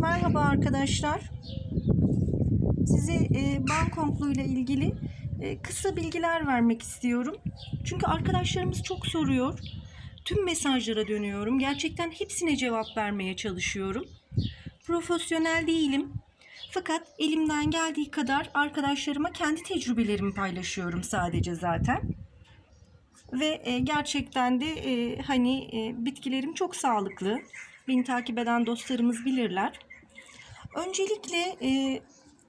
Merhaba arkadaşlar. Size e, Bangkoklu ile ilgili e, kısa bilgiler vermek istiyorum. Çünkü arkadaşlarımız çok soruyor. Tüm mesajlara dönüyorum. Gerçekten hepsine cevap vermeye çalışıyorum. Profesyonel değilim. Fakat elimden geldiği kadar arkadaşlarıma kendi tecrübelerimi paylaşıyorum sadece zaten. Ve e, gerçekten de e, hani e, bitkilerim çok sağlıklı. Beni takip eden dostlarımız bilirler. Öncelikle e,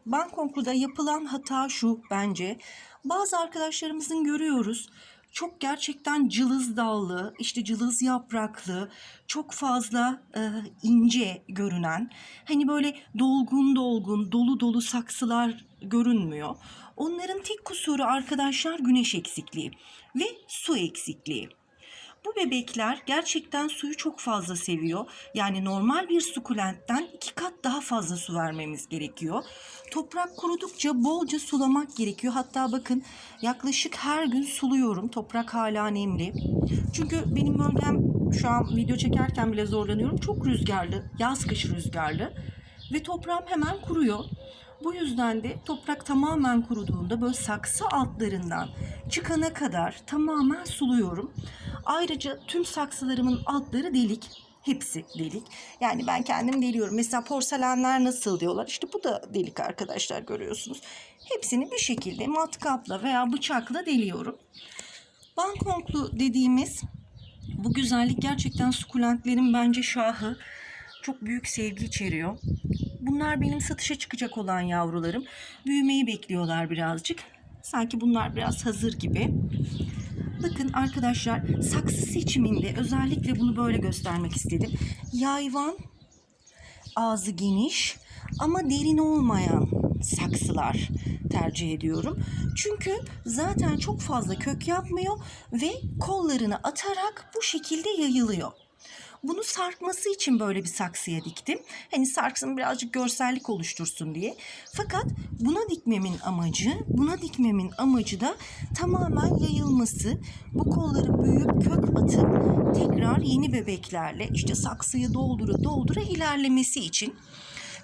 Bangkok'ta yapılan hata şu bence. Bazı arkadaşlarımızın görüyoruz çok gerçekten cılız dallı, işte cılız yapraklı, çok fazla e, ince görünen, hani böyle dolgun dolgun, dolu dolu saksılar görünmüyor. Onların tek kusuru arkadaşlar güneş eksikliği ve su eksikliği. Bu bebekler gerçekten suyu çok fazla seviyor. Yani normal bir sukulentten iki kat daha fazla su vermemiz gerekiyor. Toprak kurudukça bolca sulamak gerekiyor. Hatta bakın yaklaşık her gün suluyorum. Toprak hala nemli. Çünkü benim bölgem şu an video çekerken bile zorlanıyorum. Çok rüzgarlı, yaz kış rüzgarlı ve toprağım hemen kuruyor. Bu yüzden de toprak tamamen kuruduğunda böyle saksı altlarından çıkana kadar tamamen suluyorum. Ayrıca tüm saksılarımın altları delik. Hepsi delik. Yani ben kendim deliyorum. Mesela porselenler nasıl diyorlar. İşte bu da delik arkadaşlar görüyorsunuz. Hepsini bir şekilde matkapla veya bıçakla deliyorum. Bangkoklu dediğimiz bu güzellik gerçekten sukulentlerin bence şahı. Çok büyük sevgi içeriyor. Bunlar benim satışa çıkacak olan yavrularım. Büyümeyi bekliyorlar birazcık. Sanki bunlar biraz hazır gibi. Bakın arkadaşlar saksı seçiminde özellikle bunu böyle göstermek istedim. Yayvan, ağzı geniş ama derin olmayan saksılar tercih ediyorum. Çünkü zaten çok fazla kök yapmıyor ve kollarını atarak bu şekilde yayılıyor. Bunu sarkması için böyle bir saksıya diktim. Hani sarksın birazcık görsellik oluştursun diye. Fakat buna dikmemin amacı, buna dikmemin amacı da tamamen yayılması. Bu kolların büyüyüp kök atıp tekrar yeni bebeklerle işte saksıyı doldura doldura ilerlemesi için.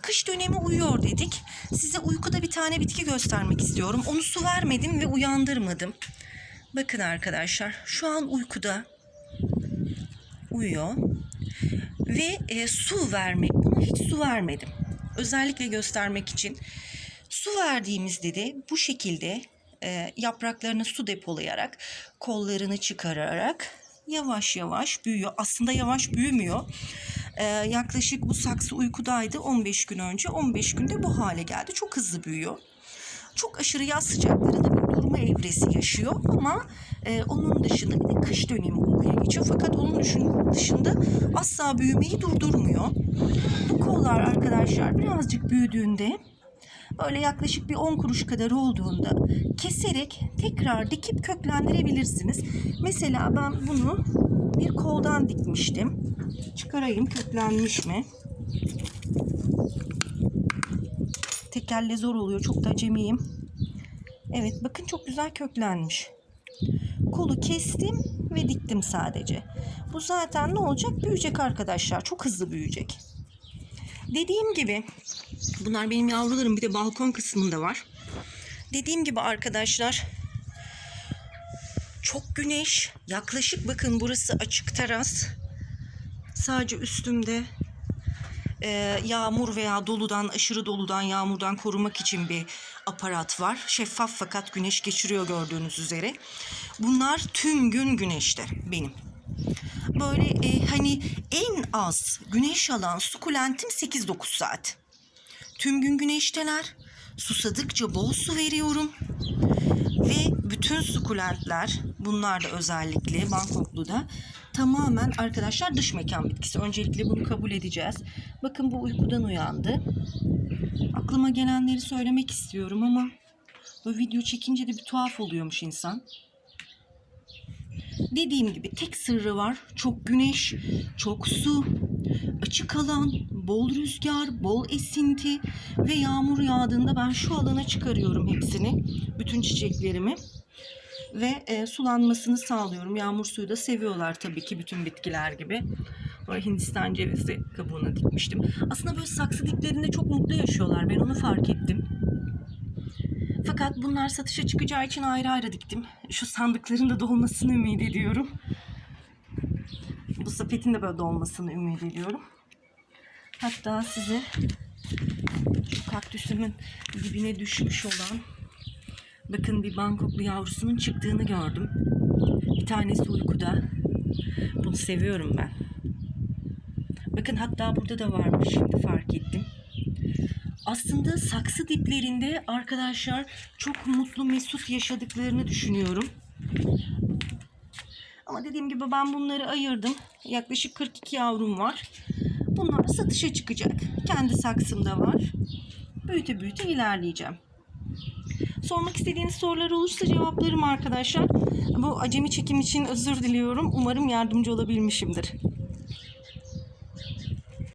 Kış dönemi uyuyor dedik. Size uykuda bir tane bitki göstermek istiyorum. Onu su vermedim ve uyandırmadım. Bakın arkadaşlar şu an uykuda uyuyor ve e, su vermek buna hiç su vermedim. Özellikle göstermek için. Su verdiğimizde de bu şekilde e, yapraklarını su depolayarak kollarını çıkararak yavaş yavaş büyüyor. Aslında yavaş büyümüyor. E, yaklaşık bu saksı uykudaydı 15 gün önce. 15 günde bu hale geldi. Çok hızlı büyüyor. Çok aşırı yaz sıcaklarında bir durma evresi yaşıyor ama e, onun dışında bir de kış dönemi uykuya geçiyor. Fakat onun dışında asla büyümeyi durdurmuyor. Bu kollar arkadaşlar birazcık büyüdüğünde böyle yaklaşık bir 10 kuruş kadar olduğunda keserek tekrar dikip köklendirebilirsiniz. Mesela ben bunu bir koldan dikmiştim. Çıkarayım köklenmiş mi? Tek elle zor oluyor. Çok da acemiyim. Evet bakın çok güzel köklenmiş. Kolu kestim ve diktim sadece. Bu zaten ne olacak? Büyüyecek arkadaşlar. Çok hızlı büyüyecek. Dediğim gibi bunlar benim yavrularım bir de balkon kısmında var. Dediğim gibi arkadaşlar çok güneş. Yaklaşık bakın burası açık teras. Sadece üstümde e, yağmur veya doludan, aşırı doludan, yağmurdan korumak için bir aparat var. Şeffaf fakat güneş geçiriyor gördüğünüz üzere. Bunlar tüm gün güneşte benim. Böyle e, hani en az güneş alan sukulentim 8-9 saat. Tüm gün güneşteler. Susadıkça bol su veriyorum. Ve bütün sukulentler bunlar da özellikle Bangkoklu'da tamamen arkadaşlar dış mekan bitkisi. Öncelikle bunu kabul edeceğiz. Bakın bu uykudan uyandı. Aklıma gelenleri söylemek istiyorum ama bu video çekince de bir tuhaf oluyormuş insan. Dediğim gibi tek sırrı var. Çok güneş, çok su, açık alan, bol rüzgar, bol esinti ve yağmur yağdığında ben şu alana çıkarıyorum hepsini. Bütün çiçeklerimi ve e, sulanmasını sağlıyorum. Yağmur suyu da seviyorlar tabii ki bütün bitkiler gibi. Sonra Hindistan cevizi kabuğuna dikmiştim. Aslında böyle saksı diplerinde çok mutlu yaşıyorlar. Ben onu fark ettim. Fakat bunlar satışa çıkacağı için ayrı ayrı diktim. Şu sandıkların da dolmasını ümit ediyorum. Bu sepetin de böyle dolmasını ümit ediyorum. Hatta size şu kaktüsümün dibine düşmüş olan bakın bir Bangkoklu yavrusunun çıktığını gördüm. Bir tanesi uykuda. Bunu seviyorum ben. Bakın hatta burada da varmış şimdi fark ettim. Aslında saksı diplerinde arkadaşlar çok mutlu mesut yaşadıklarını düşünüyorum. Ama dediğim gibi ben bunları ayırdım. Yaklaşık 42 yavrum var. Bunlar satışa çıkacak. Kendi saksımda var. Büyüte büyüte ilerleyeceğim. Sormak istediğiniz sorular olursa cevaplarım arkadaşlar. Bu acemi çekim için özür diliyorum. Umarım yardımcı olabilmişimdir.